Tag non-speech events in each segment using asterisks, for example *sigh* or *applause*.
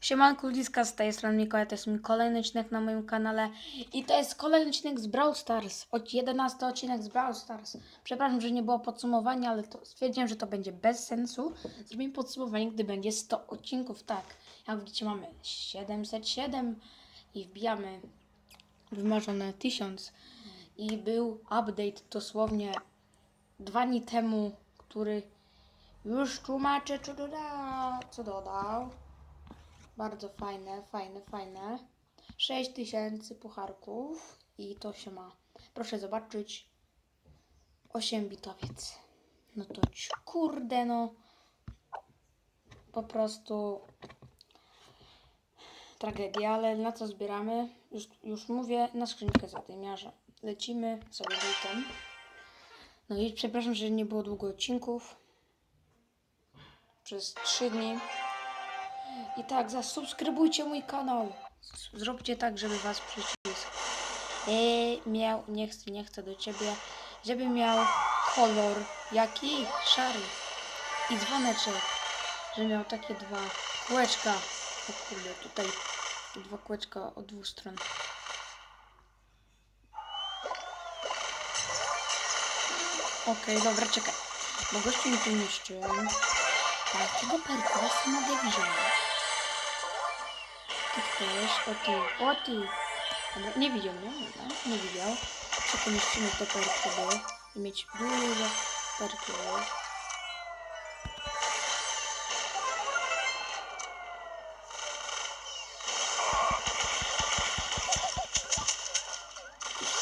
Siemanko ludziska, z tej strony Mikołaj, to jest mój kolejny odcinek na moim kanale i to jest kolejny odcinek z Brawl Stars, od 11 odcinek z Brawl Stars. Przepraszam, że nie było podsumowania, ale to stwierdziłem, że to będzie bez sensu. Zrobimy podsumowanie, gdy będzie 100 odcinków, tak. Jak widzicie mamy 707 i wbijamy wymarzone 1000 i był update dosłownie dwa dni temu, który już tłumaczę, co dodał. Co dodał. Bardzo fajne, fajne, fajne. 6000 pucharków i to się ma. Proszę zobaczyć. 8 bitowiec. No to ci- kurde no. Po prostu tragedia, ale na co zbieramy? Już, już mówię na skrzynkę zadymiarza. Lecimy sobie bitem. No i przepraszam, że nie było długo odcinków. Przez 3 dni. I tak, zasubskrybujcie mój kanał. Zróbcie tak, żeby was przycisk e, miał, nie chcę, nie chcę do ciebie, żeby miał kolor jaki? Szary. I dzwoneczek, że miał takie dwa kółeczka. O kurde, tutaj dwa kółeczka od dwóch stron. Okej, dobra, czekaj. Bo gościu mi tu niszczy. Tak, tego perkosa mogę wziąć. Теж окей, окей. Не ну, видел, не видел, не видел. Что-то мужчина-то перекидал. Меч было, перекидал.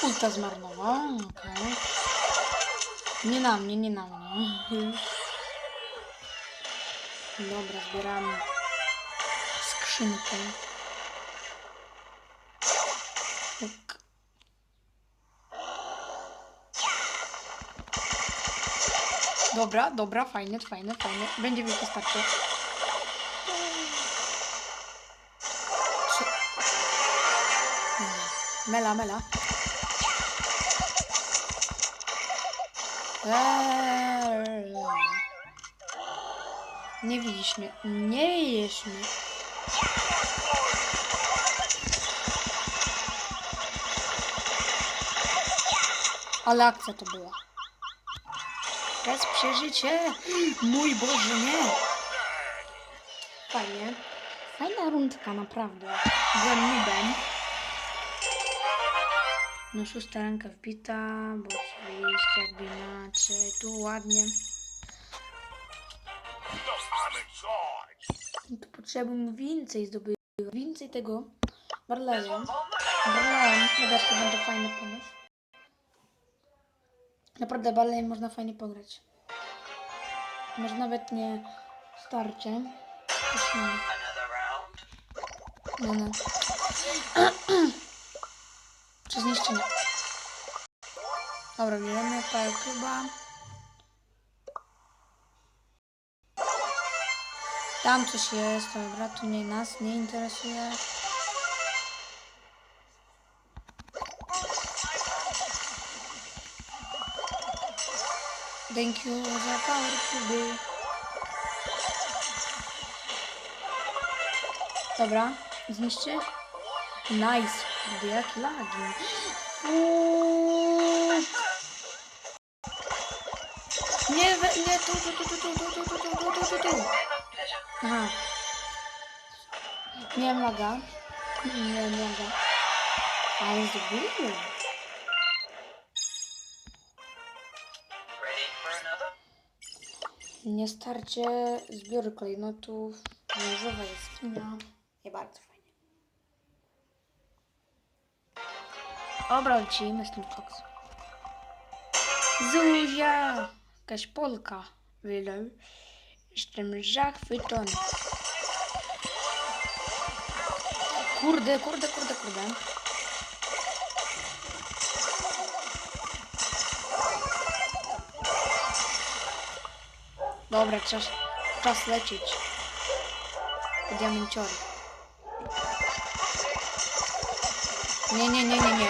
Ульта змарнула, окей. Не на мне, не на мне. Добре, збираємо з кшинкою. Dobra, dobra, fajne, fajne, fajne. Będzie mi? Nie. Mela, mela. Eee. Nie widzisz mnie. Nie widzisz mnie. Ale akcja to była. Bez przeżycie. Mój Boże, nie. Fajnie. Fajna rundka, naprawdę. Byłem nubem. No szósta ręka wbita, bo oczywiście jakby inaczej. Tu ładnie. I tu potrzebujemy więcej zdobyć. Więcej tego. Barlejem. Barlejem. Wydaje się, będzie fajny pomysł. Naprawdę Barlejem można fajnie pograć. Może nawet nie starcie. No, no. *clears throat* Czy zniszczenie. Dobra, bierzemy parę chyba. Tam coś jest, dobra, tu nie nas nie interesuje. Thank you za power cube. Dobra, zniszczy. Nice, kurde, jakie lagi. Nie, we, nie, tu, tu, tu, tu, tu, tu, tu, tu, tu, tu, tu, tu. Aha. Miałem laga. Miałem laga. Ale zrobiłem. Nie starcie zbiory klejnotów. Różowa jaskinia. Nie bardzo fajnie. Dobra, lecimy z tym. Zuzia! Jakaś Polka. Wydał. Jestem zachwycony. Kurde, kurde, kurde, kurde. Dobra, czas, czas lecieć. Diamenciory. Nie, nie, nie, nie, nie.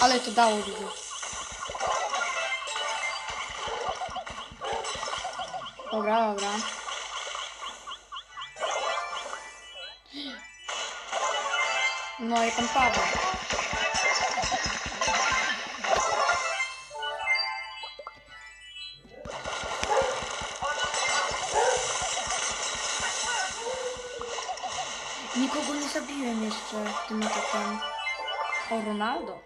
Ale to dało dużo. Dobra, dobra. No i pan Paweł. Nikogo nie zabiłem jeszcze tym atakiem. O, Ronaldo.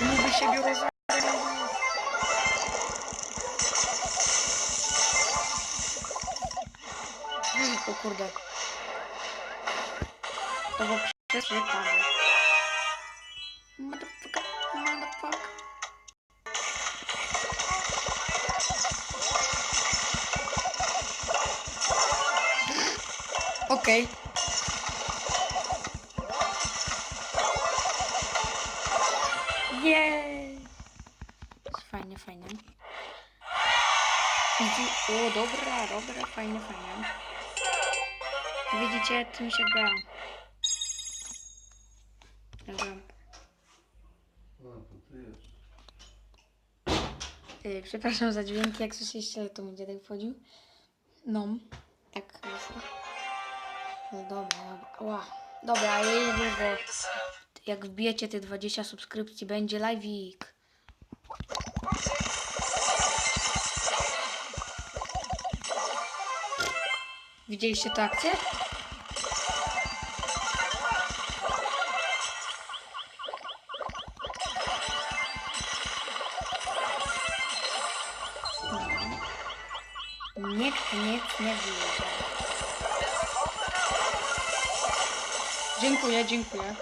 Mógłby siebie rozwijać. O kurde. To było przez Okej. Jej! Fajnie, fajnie. Widzi... O, dobra, dobra, fajnie, fajnie. Widzicie, tym się gra. Yy, przepraszam za dźwięki, jak słyszeliście, ale to mój dziadek wchodził. No, tak wyszło. No dobra, dobra. Dobra, ale niedługo, jak wbijecie te 20 subskrypcji, będzie live'ik. Widzieliście tę akcję? Nikt nic nie wiedział. Dziękuję, dziękuję.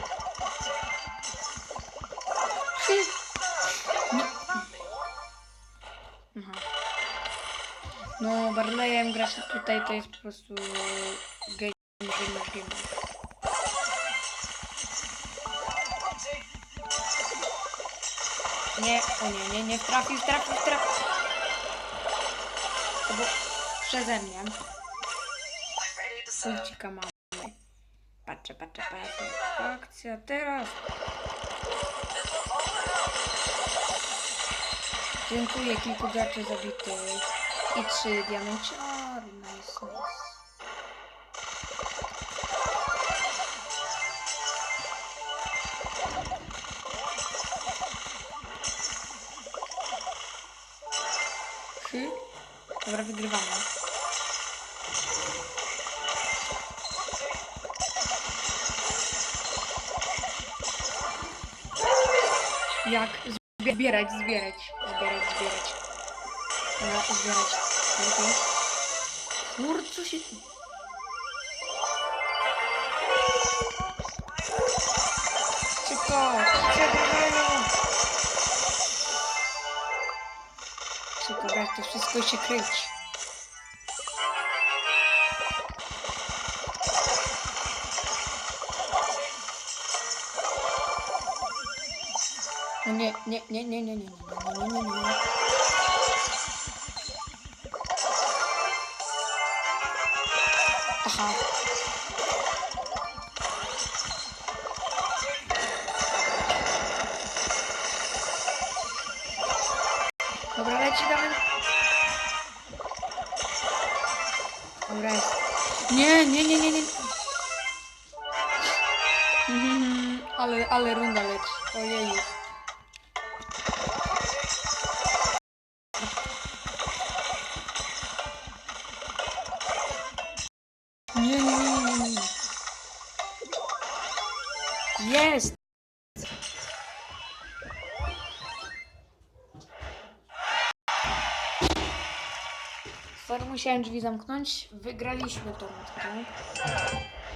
Aha. No, Barleyem grać tutaj to jest po prostu game, game, game. Nie, o nie, nie, nie trafił, trafił, trafił. To było przeze mnie. Kulcika mamy. Patrzę, patrzę, patrzę. Akcja teraz. Dziękuję, kilku graczy zabitych. I trzy diamenciary. Nice, nice. Hy. Dobra, wygrywamy. Jak? Zbie- Zbierać, zbierać, zbierać, zbierać. Dobra, zbierać. Okej. Kur, co się... Szybko! Przegrywają! Szybko, brać to wszystko się kryć. No nie, nie, nie, nie, nie, nie, nie, nie, nie, nie, nie. Aha. Dobra, leci, dawaj. Dobra, jest. Nie, nie, nie, nie, nie. Mhm, ale, ale runda leci. Ojej. Sorry, musiałem drzwi zamknąć. Wygraliśmy tą.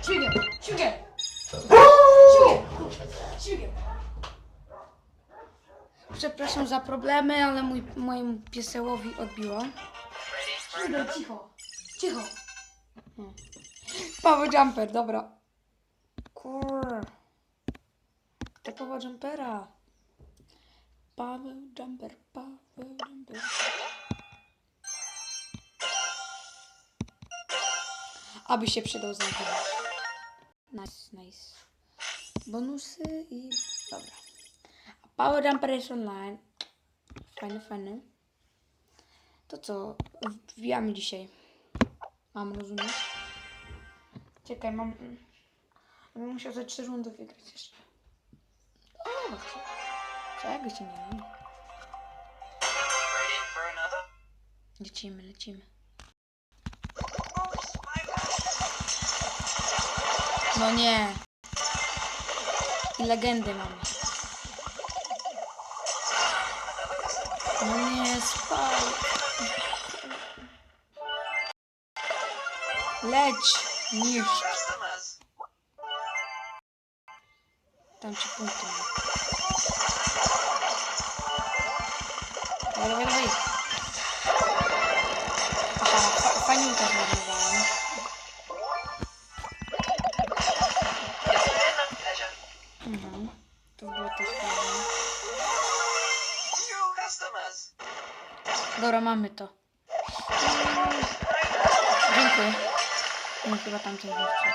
Ćwigiem! Ćwigiem! Ćwigiem! Ćwigiem! Przepraszam za problemy, ale mój, mojemu piesełowi odbiło. Ćwigiem, cicho! Cicho! Power jumper, dobra. Kur. Te power jumpera. Power jumper, power jumper. Aby się przydał znajdować. Nice, nice. Bonusy i... Dobra. A Power Jumper jest online. Fajny, fajny. To co? Wbijamy dzisiaj. Mam rozumieć? Czekaj, mam... Bym musiał ze trzy rundy wygrać jeszcze. O. Czego się nie another? Lecimy, lecimy. No nie. I legendy mamy. No nie, spaj. Leć, niszcz. Tam ci punkty Dobra, mamy to. Dziękuję. No chyba tamten jeszcze.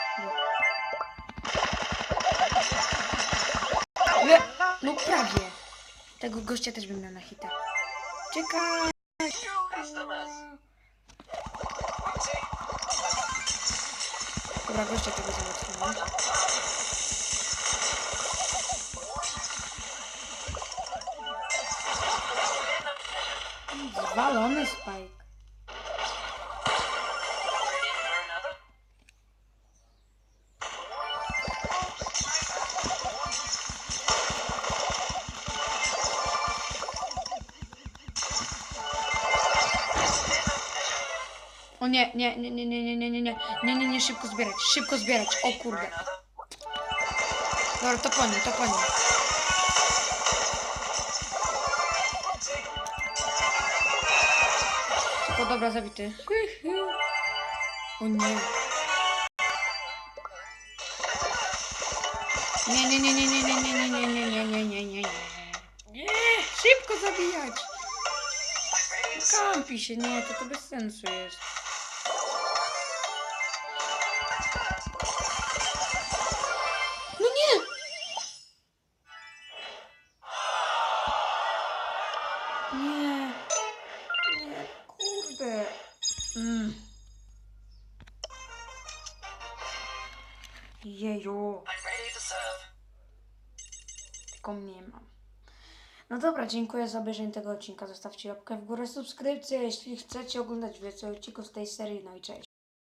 Nie, no prawie. Tego gościa też bym miał na hita. Czekaj. Dobra, gościa tego załatwimy. Zwalony Spike. O nie, nie, nie, nie, nie, nie, nie, nie, nie, nie, nie, szybko zbierać, szybko zbierać, o kurde. Dobra, to po to po. Tylko dobra, zabity. O nie. Nie, nie, nie, nie, nie, nie, nie, nie, nie, nie, nie, nie, nie, nie. Nie, szybko zabijać. Kampi się, nie, to to bez sensu jest. No nie! Nie. Nie, Jeju, tylko mnie mam. No dobra, dziękuję za obejrzenie tego odcinka. Zostawcie łapkę w górę, subskrypcję, jeśli chcecie oglądać więcej odcinków z tej serii. No i cześć.